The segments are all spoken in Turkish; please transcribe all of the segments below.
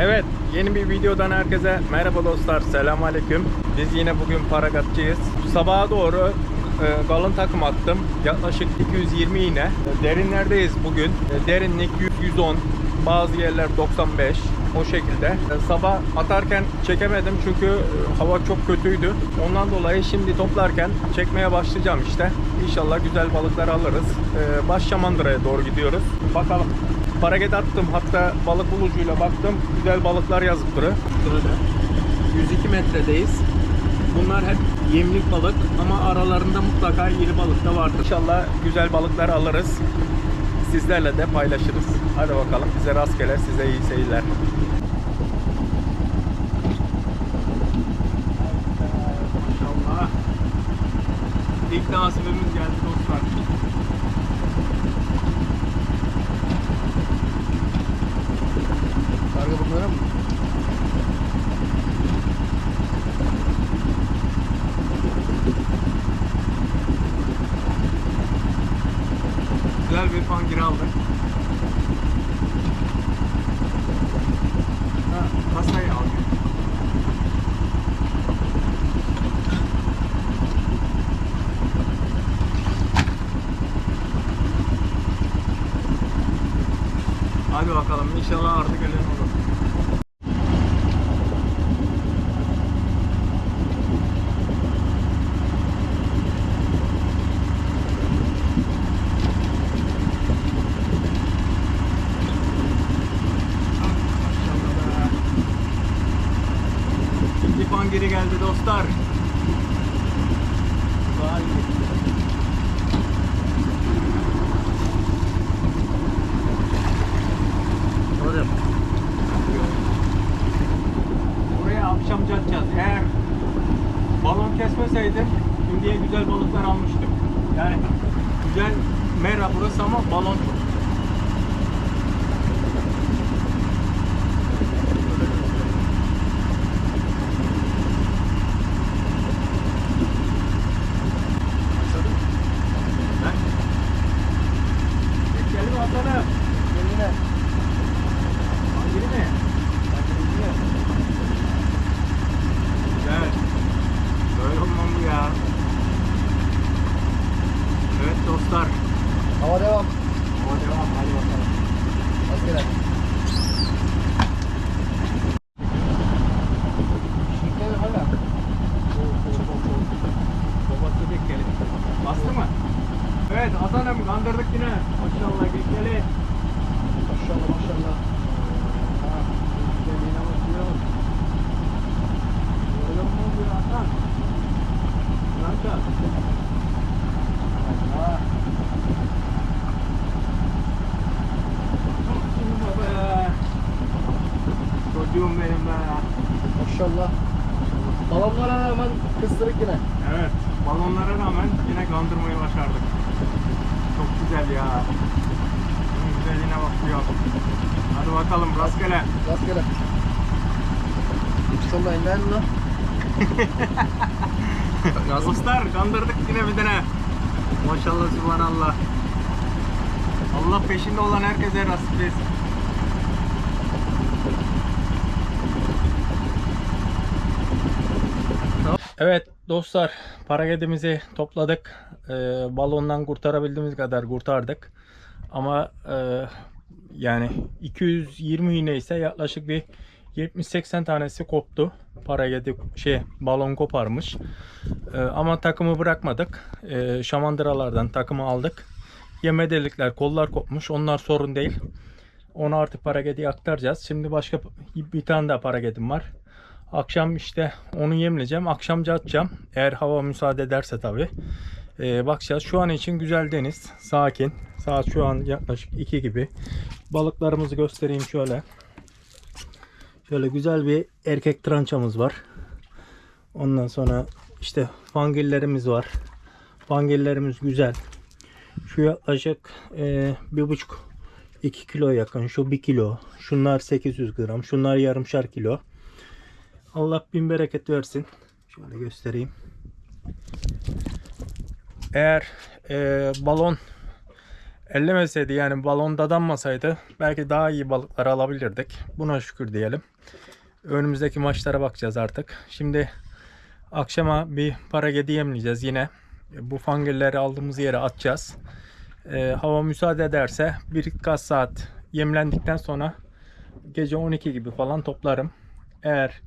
Evet, yeni bir videodan herkese merhaba dostlar, selam aleyküm. Biz yine bugün Paragatçıyız. Sabaha doğru e, galon takım attım. Yaklaşık 220 iğne. E, Derinlerdeyiz bugün. E, derinlik 100-110, bazı yerler 95 o şekilde. E, sabah atarken çekemedim çünkü hava çok kötüydü. Ondan dolayı şimdi toplarken çekmeye başlayacağım işte. İnşallah güzel balıklar alırız. Baş Şamandıra'ya doğru gidiyoruz. Bakalım. Paraget attım hatta balık bulucuyla baktım. Güzel balıklar. Şöyle. 102 metredeyiz. Bunlar hep yemlik balık ama aralarında mutlaka iri balık da vardır. İnşallah güzel balıklar alırız. Sizlerle de paylaşırız. Hadi bakalım bize rastgele size iyi seyirler. İlk nasibimiz geldi dostlar. Karga bunlara mı? Güzel bir fangir aldık. Ha, kasayı aldık. Hadi bakalım inşallah artık öyle olur. Be. İkinci fangiri geldi dostlar. Vay. Hocam. Buraya akşam atacağız. Eğer kesmeseydim şimdiye güzel balıklar almıştım. Yani güzel mera burası ama balon çok. Ben... Çekelim atanı. Kendine. Hangini mi? Güzel. Böyle olmam bu ya. Evet dostlar. Hava devam. O devam hadi bakalım. Rastgele. Şirketi hala. Babası bekleri. Bastı mı? Evet Hasan'ım kandırdık yine. Maşallah bekleri. Maşallah maşallah. Ha, güzelliğine bakıyor. Böyle olmaz ya Hasan. Kanka. Allah. Aferin baba ya. Çocuğum benim be. Maşallah. Balonlara hemen kıstırık yine. Evet, balonlara rağmen yine kandırmayı başardık. Çok güzel ya. Bunun güzelliğine bakıyor. Hadi bakalım rastgele. Rastgele. Lan? Dostlar kandırdık yine bir tane. Maşallah subhanallah. Allah peşinde olan herkese rast gelsin. Evet dostlar paragedimizi topladık. Ee, balondan kurtarabildiğimiz kadar kurtardık. Ama e, yani 220 iğne ise yaklaşık bir 70-80 tanesi koptu. Paragedi şey balon koparmış. Ee, ama takımı bırakmadık. Ee, şamandıralardan takımı aldık. Yeme delikler, kollar kopmuş. Onlar sorun değil. Onu artık paragediye aktaracağız. Şimdi başka bir tane daha paragedim var. Akşam işte onu yemleyeceğim. Akşamca atacağım. Eğer hava müsaade ederse tabi. bakacağız. Şu an için güzel deniz. Sakin. Saat şu an yaklaşık 2 gibi. Balıklarımızı göstereyim şöyle. Şöyle güzel bir erkek trançamız var. Ondan sonra işte fangillerimiz var. Fangillerimiz güzel. Şu yaklaşık e, bir buçuk 2 kilo yakın. Şu 1 kilo. Şunlar 800 gram. Şunlar yarımşar kilo. Allah bin bereket versin. Şöyle göstereyim. Eğer e, balon ellemeseydi yani balon dadanmasaydı belki daha iyi balıklar alabilirdik. Buna şükür diyelim. Önümüzdeki maçlara bakacağız artık. Şimdi akşama bir para yemleyeceğiz yine. Bu fangirleri aldığımız yere atacağız. Ee, hava müsaade ederse birkaç saat yemlendikten sonra gece 12 gibi falan toplarım. Eğer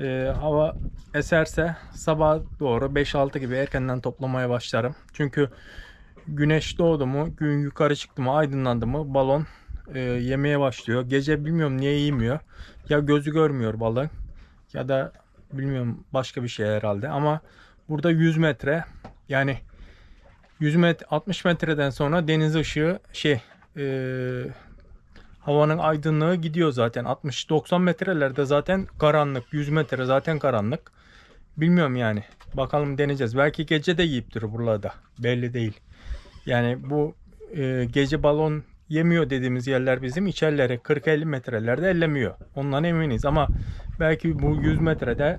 e, hava eserse sabah doğru 5-6 gibi erkenden toplamaya başlarım. Çünkü güneş doğdu mu, gün yukarı çıktı mı, aydınlandı mı balon e, yemeye başlıyor. Gece bilmiyorum niye yemiyor. Ya gözü görmüyor balığın ya da bilmiyorum başka bir şey herhalde. Ama burada 100 metre yani 100 metre 60 metreden sonra deniz ışığı şey e, havanın aydınlığı gidiyor zaten. 60-90 metrelerde zaten karanlık 100 metre zaten karanlık. Bilmiyorum yani. Bakalım deneyeceğiz. Belki gece de yiyiptir buralarda belli değil. Yani bu e, gece balon yemiyor dediğimiz yerler bizim içerleri 40-50 metrelerde ellemiyor ondan eminiz ama belki bu 100 metrede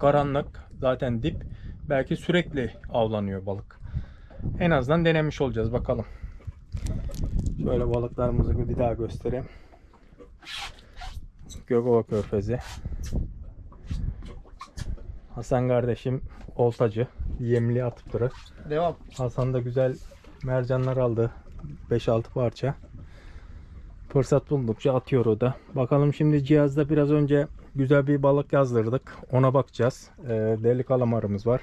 karanlık zaten dip belki sürekli avlanıyor balık en azından denemiş olacağız bakalım Şöyle balıklarımızı bir daha göstereyim. Gökova Körfezi. Hasan kardeşim oltacı. Yemli atıp durur. Devam. Hasan da güzel mercanlar aldı. 5-6 parça. Fırsat buldukça atıyor o da. Bakalım şimdi cihazda biraz önce güzel bir balık yazdırdık. Ona bakacağız. Ee, deli kalamarımız var.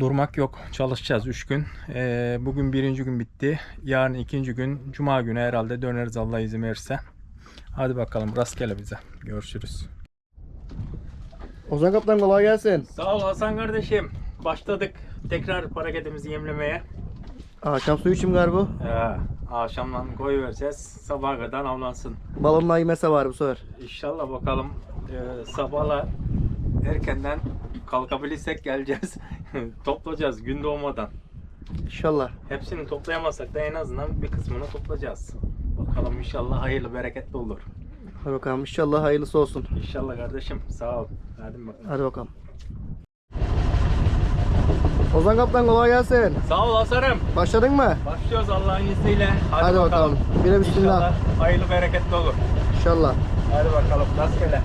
Durmak yok. Çalışacağız 3 gün. Ee, bugün birinci gün bitti. Yarın ikinci gün. Cuma günü herhalde döneriz Allah izin verirse. Hadi bakalım rastgele bize. Görüşürüz. Ozan Kaptan kolay gelsin. Sağ ol Hasan kardeşim. Başladık tekrar paraketimizi yemlemeye. Akşam suyu içim galiba. Ee, akşamdan koy vereceğiz. Sabaha kadar avlansın. Balonla yemese var bu sefer. İnşallah bakalım e, sabahla erkenden kalkabilirsek geleceğiz. Toplayacağız gün doğmadan. İnşallah. Hepsini toplayamazsak da en azından bir kısmını toplayacağız. Bakalım inşallah hayırlı bereketli olur. Hadi bakalım inşallah hayırlısı olsun. İnşallah kardeşim sağ ol. Hadi bakalım. Hadi bakalım. Ozan Kaptan kolay gelsin. Sağ ol Hasan'ım. Başladın mı? Başlıyoruz Allah'ın izniyle. Hadi, Hadi bakalım. Bir de bismillah. İnşallah hayırlı bereketli olur. İnşallah. Hadi bakalım rastgele.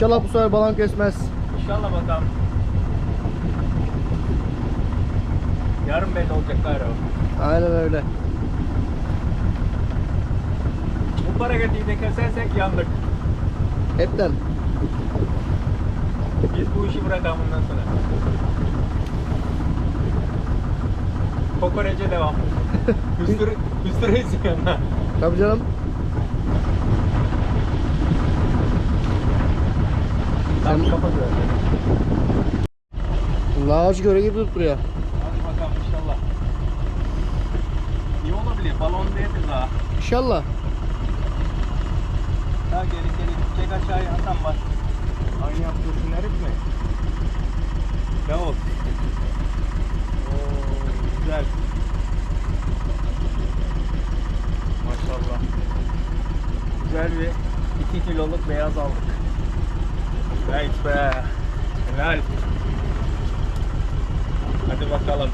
İnşallah bu sefer balon kesmez. İnşallah bakalım. Yarın belli olacak gayrı. Aynen öyle. Bu paraketiyi de kesersek yandık. Hepten. Biz bu işi bırakalım bundan sonra. Kokorece devam. Üstüre, üstüre yanına. Tabii canım. Tam kapatıyor. Lağaç göre gibi tutturuyor. Hadi bakalım inşallah. İyi olabilir. Balon değildir daha. İnşallah. Daha geri geri çek aşağıya atan var. Aynı yaptığın herif mi? Devam. Oo, güzel. Maşallah. Güzel bir 2 kiloluk beyaz aldık. Evet be. Helal. Hadi bakalım.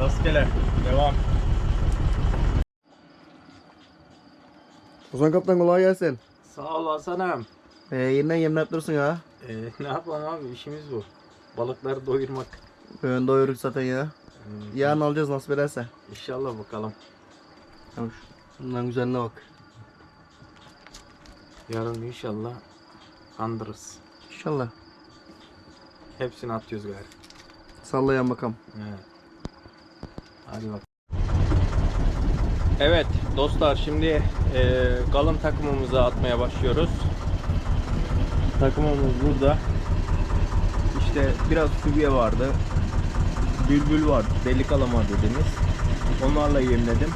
Rastgele. Devam. Ozan Kaptan kolay gelsin. Sağ ol Hasan'ım. Ee, yeniden yemle yaptırırsın ya. Ee, ne yapalım abi işimiz bu. Balıkları doyurmak. Böyle doyurduk zaten ya. Hmm, Yarın alacağız nasip ederse. İnşallah bakalım. Tamam. Bundan güzeline bak. Yarın inşallah kandırırız. İnşallah. Hepsini atıyoruz gari. Sallayan bakalım. Evet. Hadi bak. Evet dostlar şimdi e, kalın takımımızı atmaya başlıyoruz. Takımımız burada. işte biraz sübye vardı. Bülbül vardı, deli kalamar dediğimiz. Onlarla yemledim.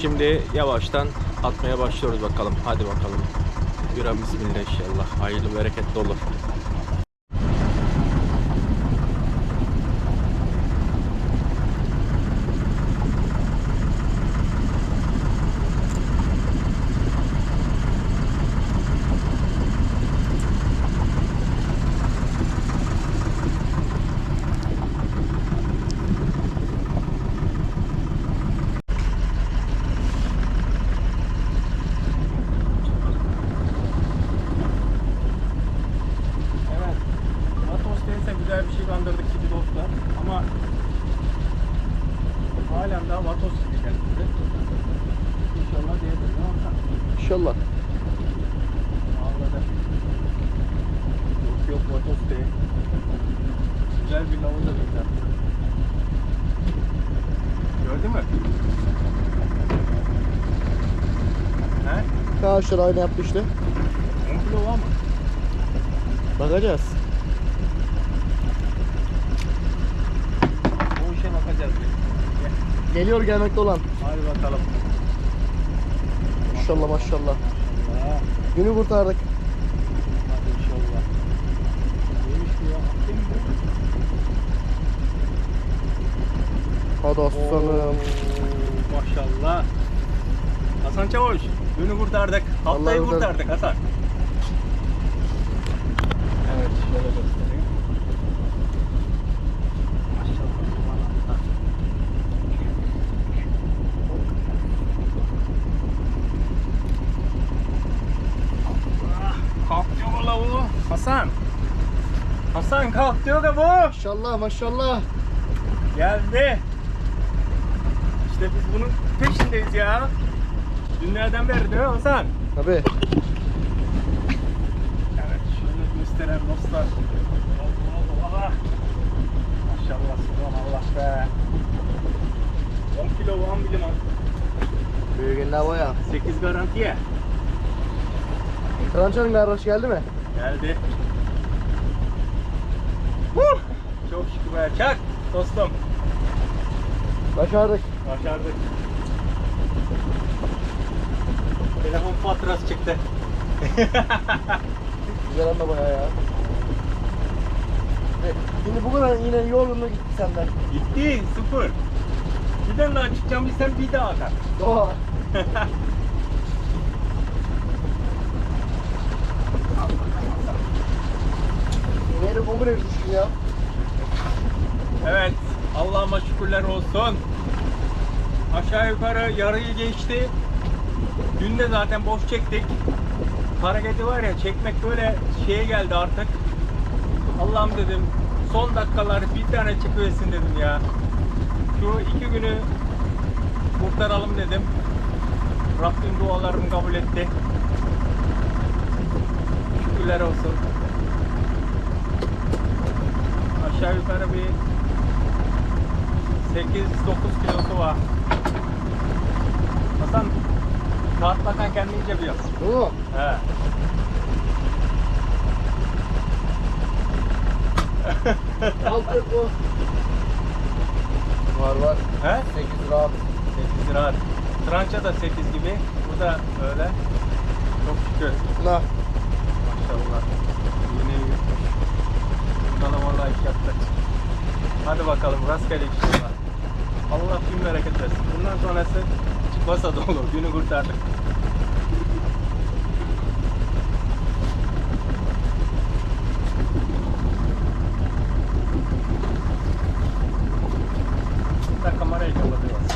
Şimdi yavaştan atmaya başlıyoruz bakalım. Hadi bakalım. Bira bismillah inşallah. Hayırlı bereketli olur. Evet. Vatos değilse güzel bir şey kandırdık gibi dostlar. Ama halen daha Vatos gibi geldi. bize. İnşallah diyebiliriz ama İnşallah. ağladı. Yok yok Vatos değil. Güzel bir lavun da güzel. Gördün mü? He? Arkadaşlar aynı yaptı işte. 10 kilo var mı? Bakacağız. O işe bakacağız bir. Gel. Geliyor gelmekte olan. Hadi bakalım. Maşallah maşallah. Allah. Günü kurtardık. Hadi inşallah. Neymiş bu ya? Akdeniz mi? Hadi Oo, aslanım. Maşallah. Hasan Çavuş, günü kurtardık. Haftayı Vallahi kurtardık Hasan. Evet, şöyle göstereyim. Maşallah. subhanallah. Ah, Kalk diyor la bu. Hasan. Hasan kalk diyor da bu. Maşallah maşallah. Geldi. İşte biz bunun peşindeyiz ya. Dünlerden beri değil mi Hasan? Tabii. Evet şöyle gösteren dostlar. Allah Allah. Maşallah subhanallah be. 10 kilo 10 milim Büyüğünler boya. 8 garantiye. Trançanın garaj geldi mi? Geldi. Huh! Çok şükür be. Çak dostum. Başardık. Başardık. Telefon faturası çıktı. Güzel ama boya ya. Evet, Şimdi bu kadar yine yolunda gitti senden. Gitti sıfır. Bir daha çıkacağım bir sen bir daha atar. Doğa. Bugün düştüm ya. Evet Allah'ıma şükürler olsun. Aşağı yukarı yarıyı geçti. Dün de zaten boş çektik. Hareketi var ya çekmek böyle şeye geldi artık. Allah'ım dedim son dakikalar bir tane çıkıversin dedim ya. Şu iki günü kurtaralım dedim. Rabbim dualarımı kabul etti. Şükürler olsun. Aşağı yukarı bir 8-9 kilosu var. Hasan kağıt bakan kendince bir yaz. Bu mu? He. Altı bu. Var var. He? 8 rahat. 8 lira. Trança da 8 gibi. Bu da öyle. Çok şükür. Na. Maşallah. Yaptık. Hadi bakalım rastgele inşallah. Allah bin bereket versin. Bundan sonrası çıkmasa da olur. Günü kurtardık. Da kamerayı kapatıyoruz.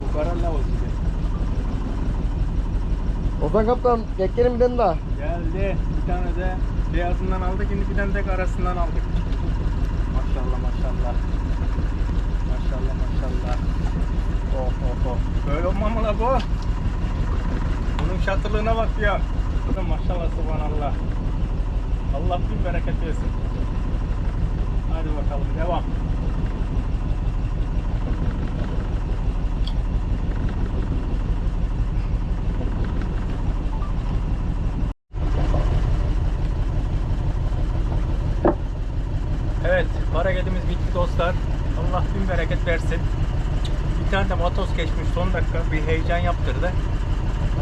Bu karan ne oldu? Ozan Kaptan gekkenin bir tane daha. Geldi. Bir tane de beyazından aldık. Şimdi bir tane de karasından aldık. Maşallah maşallah. Maşallah maşallah. Oh oh oh. Böyle olmamalı bu. Bunun şatırlığına bak ya. Maşallah subhanallah. Allah bin bereket versin. Hadi bakalım devam. Evet, paraketimiz bitti dostlar. Allah versin. Bir tane de matos geçmiş son dakika bir heyecan yaptırdı.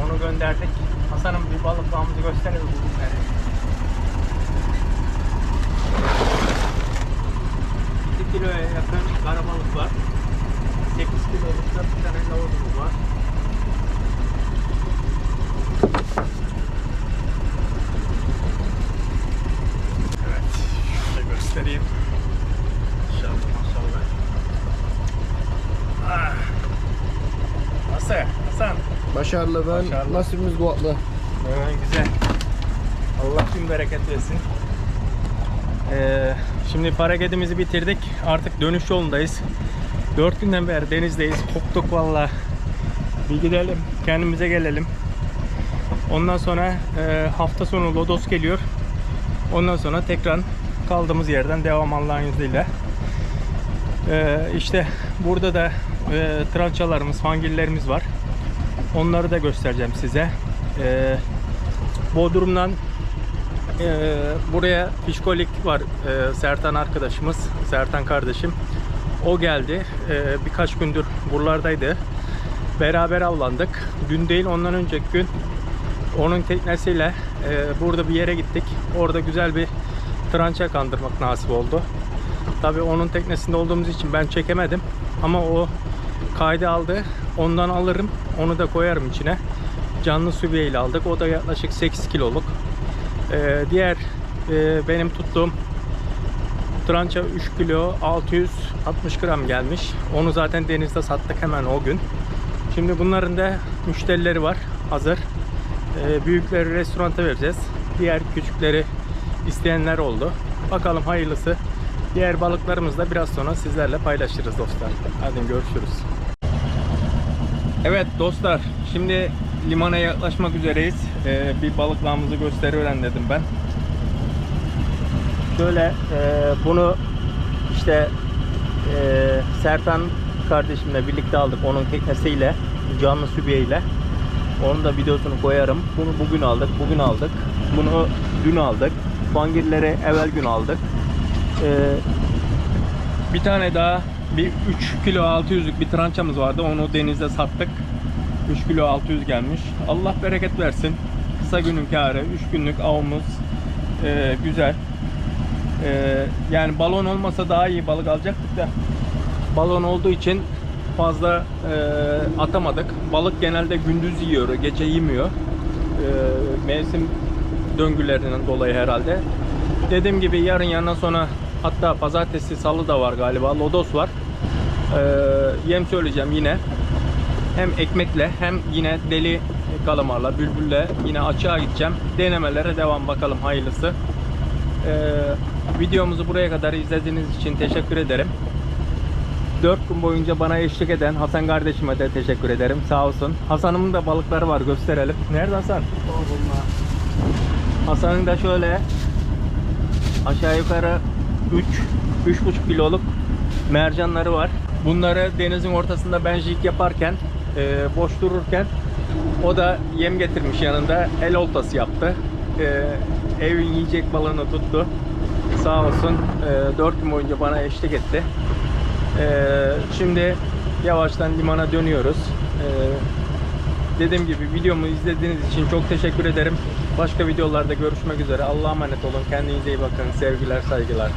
Onu gönderdik. Hasan'ım bir balıklığımızı gösterelim bugünleri. Bir kiloya yakın karabalık var. 8 kiloluk da bir tane lavabomuz var. Evet, şöyle göstereyim. Maşallah maşallah. Ah. Nasıl? Hasan? Başarılı ben. Başarılı. Nasibimiz kuvvetli. Evet, güzel. Allah bin bereket versin. Ee, şimdi paraketimizi bitirdik. Artık dönüş yolundayız. Dört günden beri denizdeyiz. Koptuk valla. Bir gidelim. Kendimize gelelim. Ondan sonra e, hafta sonu Lodos geliyor. Ondan sonra tekrar kaldığımız yerden devam Allah'ın izniyle. Ee, işte burada da e, trançalarımız, fangillerimiz var. Onları da göstereceğim size. Ee, Bodrum'dan e, buraya fişkolik var e, Sertan arkadaşımız, Sertan kardeşim. O geldi. E, birkaç gündür buralardaydı. Beraber avlandık. Dün değil ondan önceki gün onun teknesiyle e, burada bir yere gittik. Orada güzel bir trança kandırmak nasip oldu. Tabii onun teknesinde olduğumuz için ben çekemedim. Ama o kaydı aldı. Ondan alırım. Onu da koyarım içine. Canlı sübiye ile aldık. O da yaklaşık 8 kiloluk. Ee, diğer e, benim tuttuğum trança 3 kilo 660 gram gelmiş. Onu zaten denizde sattık hemen o gün. Şimdi bunların da müşterileri var hazır. Ee, büyükleri restoranta vereceğiz. Diğer küçükleri isteyenler oldu. Bakalım hayırlısı. Diğer balıklarımızı da biraz sonra sizlerle paylaşırız dostlar. Hadi görüşürüz. Evet dostlar, şimdi limana yaklaşmak üzereyiz. Ee, bir balıklağımızı gösteriyorum dedim ben. Şöyle e, bunu işte e, Sertan kardeşimle birlikte aldık onun teknesiyle, canlı sübiyeyle. Onun da videosunu koyarım. Bunu bugün aldık, bugün aldık. Bunu dün aldık. Fangirleri evvel gün aldık. Ee, bir tane daha bir 3 kilo 600'lük bir trançamız vardı. Onu denizde sattık. 3 kilo 600 gelmiş. Allah bereket versin. Kısa günün kârı. 3 günlük avımız ee, güzel. Ee, yani balon olmasa daha iyi balık alacaktık da balon olduğu için fazla e, atamadık. Balık genelde gündüz yiyor, gece yemiyor. E, mevsim döngülerinden dolayı herhalde. Dediğim gibi yarın yandan sonra hatta pazartesi salı da var galiba. Lodos var. E, yem söyleyeceğim yine. Hem ekmekle hem yine deli kalamarla, bülbülle yine açığa gideceğim. Denemelere devam bakalım hayırlısı. E, videomuzu buraya kadar izlediğiniz için teşekkür ederim. 4 gün boyunca bana eşlik eden Hasan kardeşime de teşekkür ederim. Sağ olsun. Hasan'ımın da balıkları var gösterelim. Nerede Hasan? Hasan'ın da şöyle aşağı yukarı 3 3,5 kiloluk mercanları var. Bunları denizin ortasında benjik yaparken e, boş dururken o da yem getirmiş yanında el oltası yaptı. E, evin yiyecek balığını tuttu. Sağ olsun e, 4 gün boyunca bana eşlik etti. Ee, şimdi yavaştan limana dönüyoruz. Ee, dediğim gibi videomu izlediğiniz için çok teşekkür ederim. Başka videolarda görüşmek üzere. Allah'a emanet olun. Kendinize iyi bakın. Sevgiler, saygılar.